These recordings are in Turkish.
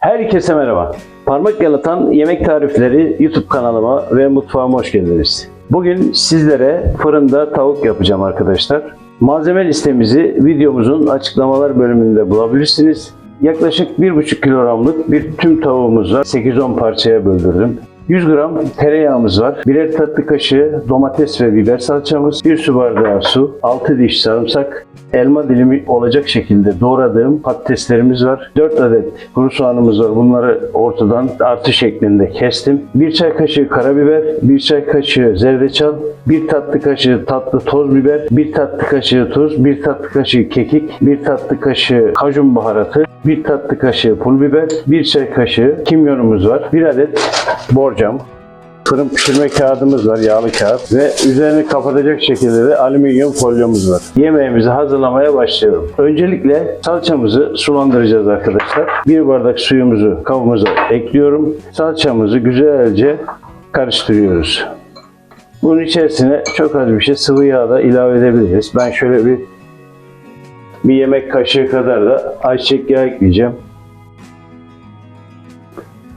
Herkese merhaba. Parmak yalatan yemek tarifleri YouTube kanalıma ve mutfağıma hoş geldiniz. Bugün sizlere fırında tavuk yapacağım arkadaşlar. Malzeme listemizi videomuzun açıklamalar bölümünde bulabilirsiniz. Yaklaşık 1,5 kilogramlık bir tüm tavuğumuz var. 8-10 parçaya böldürdüm. 100 gram tereyağımız var. Birer tatlı kaşığı domates ve biber salçamız. 1 su bardağı su. 6 diş sarımsak. Elma dilimi olacak şekilde doğradığım patateslerimiz var. 4 adet kuru soğanımız var. Bunları ortadan artı şeklinde kestim. 1 çay kaşığı karabiber, 1 çay kaşığı zerdeçal, 1 tatlı kaşığı tatlı toz biber, 1 tatlı kaşığı tuz, 1 tatlı kaşığı kekik, 1 tatlı kaşığı kajun baharatı, 1 tatlı kaşığı pul biber, 1 çay kaşığı kimyonumuz var. 1 adet borcam, fırın pişirme kağıdımız var, yağlı kağıt ve üzerini kapatacak şekilde de alüminyum folyomuz var. Yemeğimizi hazırlamaya başlıyorum. Öncelikle salçamızı sulandıracağız arkadaşlar. Bir bardak suyumuzu kabımıza ekliyorum. Salçamızı güzelce karıştırıyoruz. Bunun içerisine çok az bir şey sıvı yağ da ilave edebiliriz. Ben şöyle bir bir yemek kaşığı kadar da ayçiçek yağı ekleyeceğim.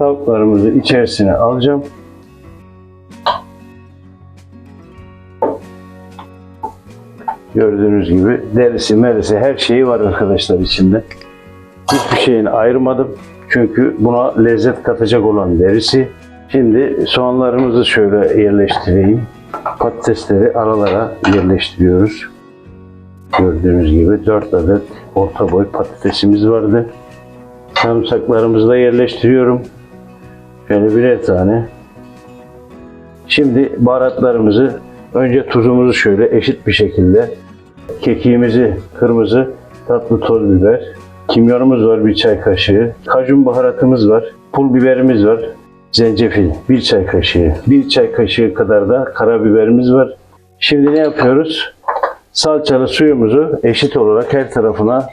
Tavuklarımızı içerisine alacağım. Gördüğünüz gibi derisi, merisi her şeyi var arkadaşlar içinde. Hiçbir şeyini ayırmadım. Çünkü buna lezzet katacak olan derisi. Şimdi soğanlarımızı şöyle yerleştireyim. Patatesleri aralara yerleştiriyoruz. Gördüğünüz gibi 4 adet orta boy patatesimiz vardı. Sarımsaklarımızı da yerleştiriyorum. Şöyle birer tane. Şimdi baharatlarımızı önce tuzumuzu şöyle eşit bir şekilde kekiğimizi kırmızı tatlı toz biber, kimyonumuz var bir çay kaşığı, kajun baharatımız var, pul biberimiz var, zencefil bir çay kaşığı, bir çay kaşığı kadar da karabiberimiz var. Şimdi ne yapıyoruz? Salçalı suyumuzu eşit olarak her tarafına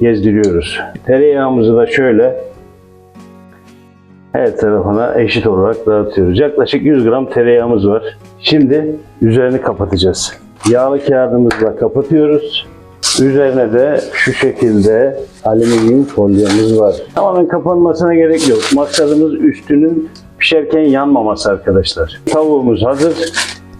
gezdiriyoruz. Tereyağımızı da şöyle her tarafına eşit olarak dağıtıyoruz. Yaklaşık 100 gram tereyağımız var. Şimdi üzerini kapatacağız. Yağlı kağıdımızla kapatıyoruz. Üzerine de şu şekilde alüminyum folyamız var. Tamamen kapanmasına gerek yok. Maksadımız üstünün pişerken yanmaması arkadaşlar. Tavuğumuz hazır.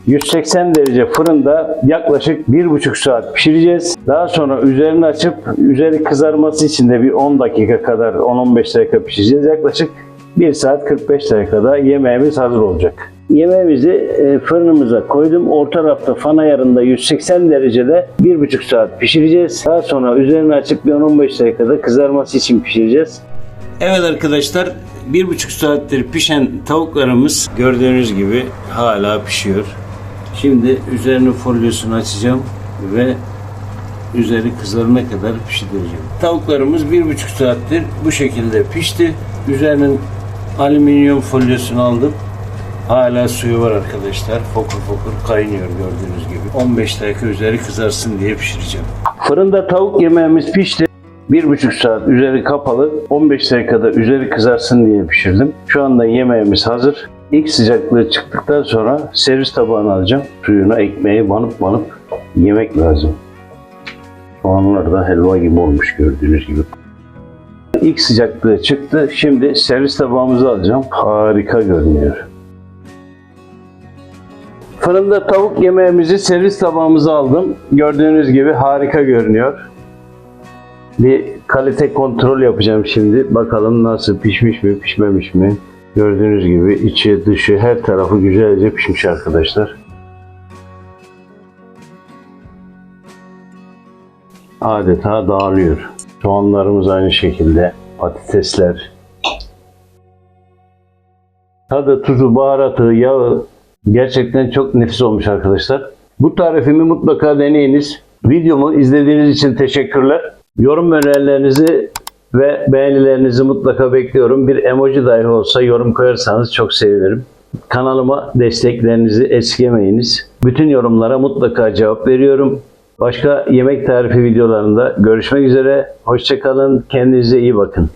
180 derece fırında yaklaşık 1,5 saat pişireceğiz. Daha sonra üzerini açıp üzeri kızarması için de bir 10 dakika kadar 10-15 dakika pişireceğiz. Yaklaşık 1 saat 45 dakikada yemeğimiz hazır olacak. Yemeğimizi e, fırınımıza koydum. Orta rafta fan ayarında 180 derecede 1,5 saat pişireceğiz. Daha sonra üzerini açıp bir 10-15 dakikada kızarması için pişireceğiz. Evet arkadaşlar bir buçuk saattir pişen tavuklarımız gördüğünüz gibi hala pişiyor. Şimdi üzerinin folyosunu açacağım ve üzeri kızarana kadar pişireceğim. Tavuklarımız bir buçuk saattir bu şekilde pişti. Üzerinin alüminyum folyosunu aldım. Hala suyu var arkadaşlar. Fokur fokur kaynıyor gördüğünüz gibi. 15 dakika üzeri kızarsın diye pişireceğim. Fırında tavuk yemeğimiz pişti. Bir buçuk saat üzeri kapalı, 15 dakikada üzeri kızarsın diye pişirdim. Şu anda yemeğimiz hazır. İlk sıcaklığı çıktıktan sonra servis tabağına alacağım. Suyuna ekmeği banıp banıp yemek lazım. Soğanlar da helva gibi olmuş gördüğünüz gibi. İlk sıcaklığı çıktı. Şimdi servis tabağımızı alacağım. Harika görünüyor. Fırında tavuk yemeğimizi servis tabağımıza aldım. Gördüğünüz gibi harika görünüyor. Bir kalite kontrol yapacağım şimdi. Bakalım nasıl pişmiş mi, pişmemiş mi? Gördüğünüz gibi içi, dışı, her tarafı güzelce pişmiş arkadaşlar. Adeta dağılıyor. Soğanlarımız aynı şekilde. Patatesler. Tadı, tuzu, baharatı, yağı gerçekten çok nefis olmuş arkadaşlar. Bu tarifimi mutlaka deneyiniz. Videomu izlediğiniz için teşekkürler. Yorum önerilerinizi ve beğenilerinizi mutlaka bekliyorum. Bir emoji dahi olsa yorum koyarsanız çok sevinirim. Kanalıma desteklerinizi esirgemeyiniz. Bütün yorumlara mutlaka cevap veriyorum. Başka yemek tarifi videolarında görüşmek üzere. Hoşçakalın. Kendinize iyi bakın.